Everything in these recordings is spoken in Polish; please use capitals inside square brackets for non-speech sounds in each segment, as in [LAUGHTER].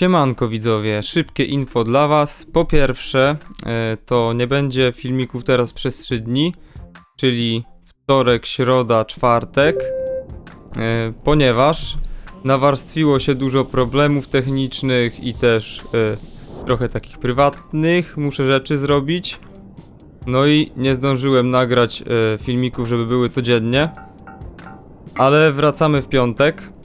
Siemanko widzowie, szybkie info dla was. Po pierwsze, e, to nie będzie filmików teraz przez 3 dni, czyli wtorek, środa, czwartek, e, ponieważ nawarstwiło się dużo problemów technicznych i też e, trochę takich prywatnych, muszę rzeczy zrobić. No i nie zdążyłem nagrać filmików, żeby były codziennie. Ale wracamy w piątek.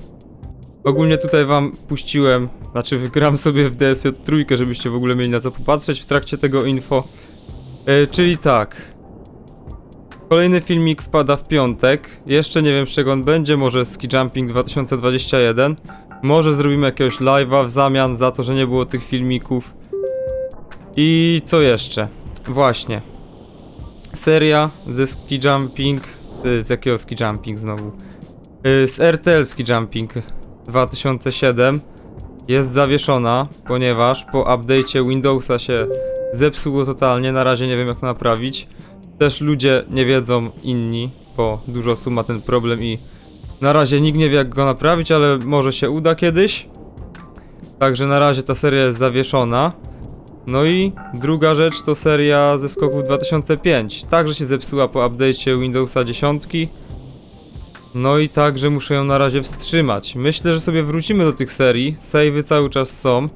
Ogólnie tutaj wam puściłem, znaczy wygram sobie w DSJ trójkę, żebyście w ogóle mieli na co popatrzeć w trakcie tego info. E, czyli tak. Kolejny filmik wpada w piątek. Jeszcze nie wiem z czego on będzie, może Ski Jumping 2021. Może zrobimy jakiegoś live'a w zamian za to, że nie było tych filmików. I co jeszcze? Właśnie. Seria ze Ski Jumping. y, Z jakiego Ski Jumping znowu? Y, Z RTL Ski Jumping 2007 jest zawieszona, ponieważ po update'cie Windowsa się zepsuło totalnie, na razie nie wiem jak to naprawić. Też ludzie nie wiedzą inni, bo dużo osób ma ten problem i na razie nikt nie wie jak go naprawić, ale może się uda kiedyś. Także na razie ta seria jest zawieszona. No i druga rzecz to seria ze skoków 2005. Także się zepsuła po update'cie Windowsa 10. No i także muszę ją na razie wstrzymać. Myślę, że sobie wrócimy do tych serii. Savey cały czas są.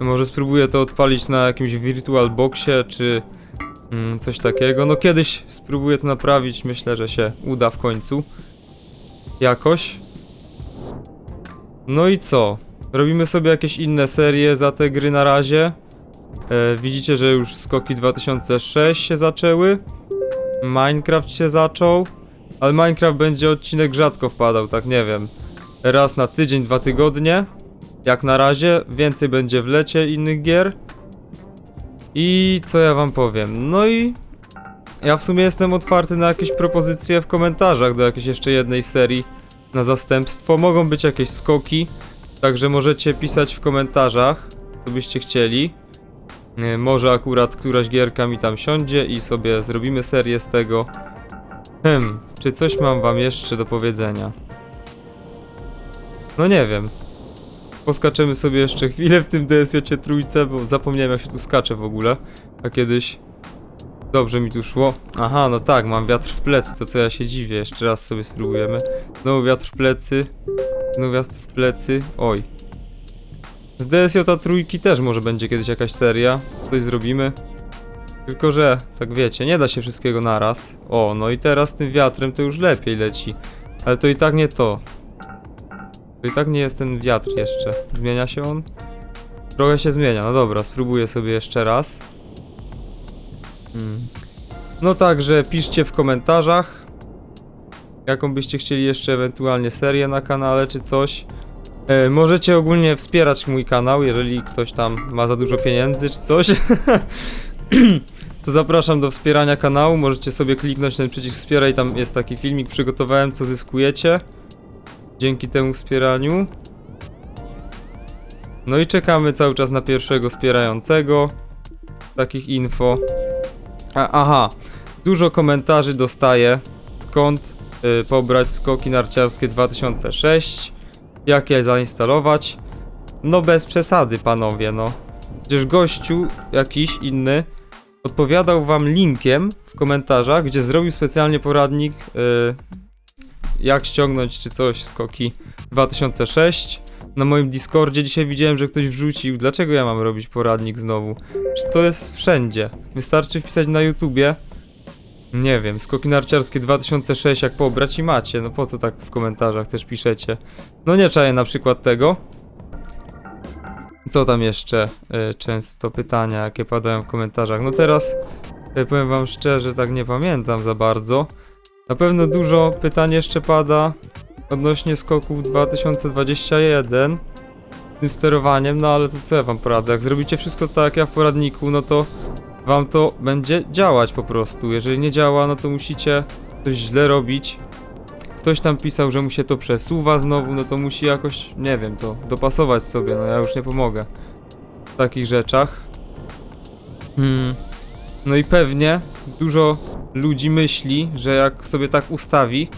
Może spróbuję to odpalić na jakimś Virtual Boxie czy mm, coś takiego. No kiedyś spróbuję to naprawić. Myślę, że się uda w końcu. Jakoś. No i co? Robimy sobie jakieś inne serie za te gry na razie. E, widzicie, że już skoki 2006 się zaczęły. Minecraft się zaczął. Ale Minecraft będzie odcinek rzadko wpadał, tak nie wiem. Raz na tydzień, dwa tygodnie. Jak na razie, więcej będzie w lecie innych gier. I co ja wam powiem? No i ja w sumie jestem otwarty na jakieś propozycje w komentarzach do jakiejś jeszcze jednej serii na zastępstwo. Mogą być jakieś skoki, także możecie pisać w komentarzach, co byście chcieli. Nie, Może akurat któraś gierka mi tam siądzie i sobie zrobimy serię z tego. Hmm, czy coś mam wam jeszcze do powiedzenia? No nie wiem. Poskaczemy sobie jeszcze chwilę w tym DSJ trójce, bo zapomniałem jak się tu skacze w ogóle. A kiedyś dobrze mi tu szło. Aha, no tak, mam wiatr w plecy, to co ja się dziwię. Jeszcze raz sobie spróbujemy. Znowu wiatr w plecy. Znowu wiatr w plecy. Oj. Z DSJ trójki też może będzie kiedyś jakaś seria. Coś zrobimy. Tylko, że, tak wiecie, nie da się wszystkiego naraz. O, no i teraz tym wiatrem to już lepiej leci. Ale to i tak nie to. To i tak nie jest ten wiatr jeszcze. Zmienia się on? Trochę się zmienia. No dobra, spróbuję sobie jeszcze raz. Hmm. No także piszcie w komentarzach, jaką byście chcieli jeszcze ewentualnie serię na kanale czy coś. E, możecie ogólnie wspierać mój kanał, jeżeli ktoś tam ma za dużo pieniędzy czy coś. [LAUGHS] [CLEARS THROAT] to zapraszam do wspierania kanału. Możecie sobie kliknąć ten przycisk wspieraj, tam jest taki filmik przygotowałem, co zyskujecie dzięki temu wspieraniu. No i czekamy cały czas na pierwszego wspierającego. Takich info. A, aha, dużo komentarzy dostaję. Skąd y, pobrać skoki narciarskie 2006? Jak je zainstalować? No bez przesady, panowie, no. Przecież gościu jakiś inny odpowiadał wam linkiem w komentarzach, gdzie zrobił specjalnie poradnik y, jak ściągnąć czy coś skoki 2006. Na moim Discordzie dzisiaj widziałem, że ktoś wrzucił. Dlaczego ja mam robić poradnik znowu? Czy to jest wszędzie? Wystarczy wpisać na YouTubie. Nie wiem, skoki narciarskie 2006 jak pobrać i macie. No po co tak w komentarzach też piszecie? No nie czaję na przykład tego. Co tam jeszcze? Y, często pytania, jakie padają w komentarzach. No teraz y, powiem wam szczerze, tak nie pamiętam za bardzo. Na pewno dużo pytań jeszcze pada odnośnie skoków 2021 tym sterowaniem, no ale to co ja wam poradzę? Jak zrobicie wszystko tak jak ja w poradniku, no to wam to będzie działać po prostu. Jeżeli nie działa, no to musicie coś źle robić. Ktoś tam pisał, że mu się to przesuwa znowu, no to musi jakoś, nie wiem, to dopasować sobie, no ja już nie pomogę w takich rzeczach. Hmm. No i pewnie dużo ludzi myśli, że jak sobie tak ustawi,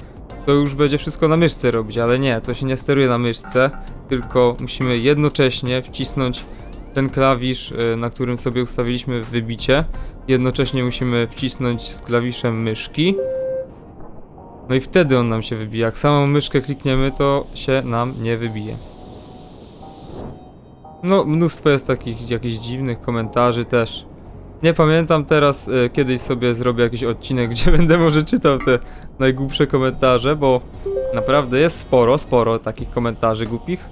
to już będzie wszystko na myszce robić, ale nie, to się nie steruje na myszce, tylko musimy jednocześnie wcisnąć ten klawisz, y, na którym sobie ustawiliśmy wybicie. Jednocześnie musimy wcisnąć z klawiszem myszki. No i wtedy on nam się wybije. Jak samą myszkę klikniemy, to się nam nie wybije. No, mnóstwo jest takich jakichś dziwnych komentarzy też. Nie pamiętam teraz, y, kiedyś sobie zrobię jakiś odcinek, [LAUGHS] gdzie będę może czytał te najgłupsze komentarze, bo naprawdę jest sporo, sporo takich komentarzy głupich.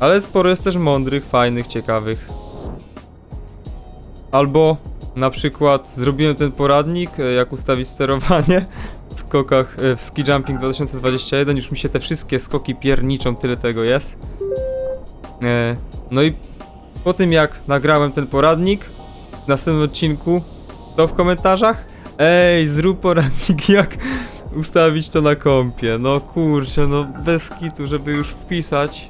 Ale sporo jest też mądrych, fajnych, ciekawych. Albo na przykład zrobiłem ten poradnik, e, jak ustawić sterowanie skokach e, w Ski Jumping 2021. Już mi się te wszystkie skoki pierniczą, tyle tego jest. E, No i po tym jak nagrałem ten poradnik, w następnym odcinku, to w komentarzach, ej, zrób poradnik [LAUGHS] jak ustawić to na kompie. No kurczę, no bez kitu, żeby już wpisać.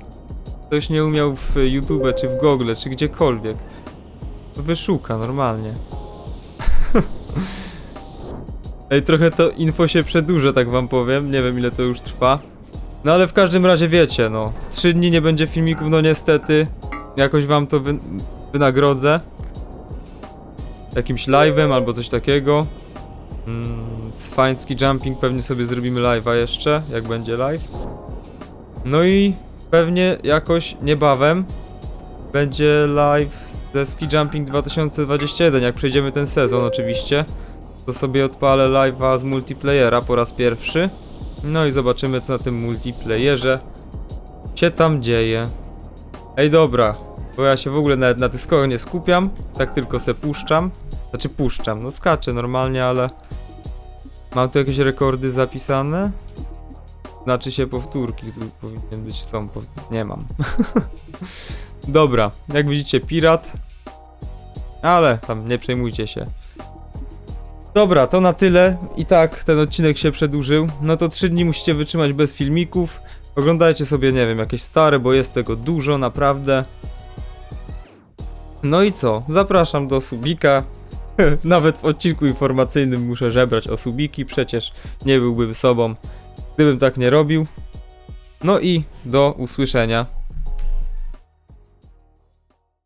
Ktoś nie umiał w YouTube, czy w Google, czy gdziekolwiek. Wyszuka normalnie. [LAUGHS] Ej, trochę to info się przedłuża, tak wam powiem. Nie wiem ile to już trwa. No ale w każdym razie wiecie, no. Trzy dni nie będzie filmików, no niestety. Jakoś wam to wy wynagrodzę. Jakimś live'em albo coś takiego. Mm, z Fineski Jumping pewnie sobie zrobimy live'a jeszcze, jak będzie live. No i pewnie jakoś niebawem będzie live ze Ski Jumping 2021, jak przejdziemy ten sezon oczywiście. To sobie odpalę live'a z multiplayera po raz pierwszy. No i zobaczymy co na tym multiplayerze się tam dzieje. Ej dobra, bo ja się w ogóle nawet na skokach nie skupiam, tak tylko se puszczam. Znaczy puszczam, no skaczę normalnie, ale... Mam tu jakieś rekordy zapisane? Znaczy się powtórki, tu powinien być, są, pow... nie mam. [LAUGHS] Dobra, jak widzicie pirat. Ale tam nie przejmujcie się. Dobra, to na tyle. I tak ten odcinek się przedłużył. No to 3 dni musicie wytrzymać bez filmików. Oglądajcie sobie, nie wiem, jakieś stare, bo jest tego dużo, naprawdę. No i co? Zapraszam do Subika. [LAUGHS] Nawet w odcinku informacyjnym muszę żebrać o Subiki, przecież nie byłbym sobą, gdybym tak nie robił. No i do usłyszenia.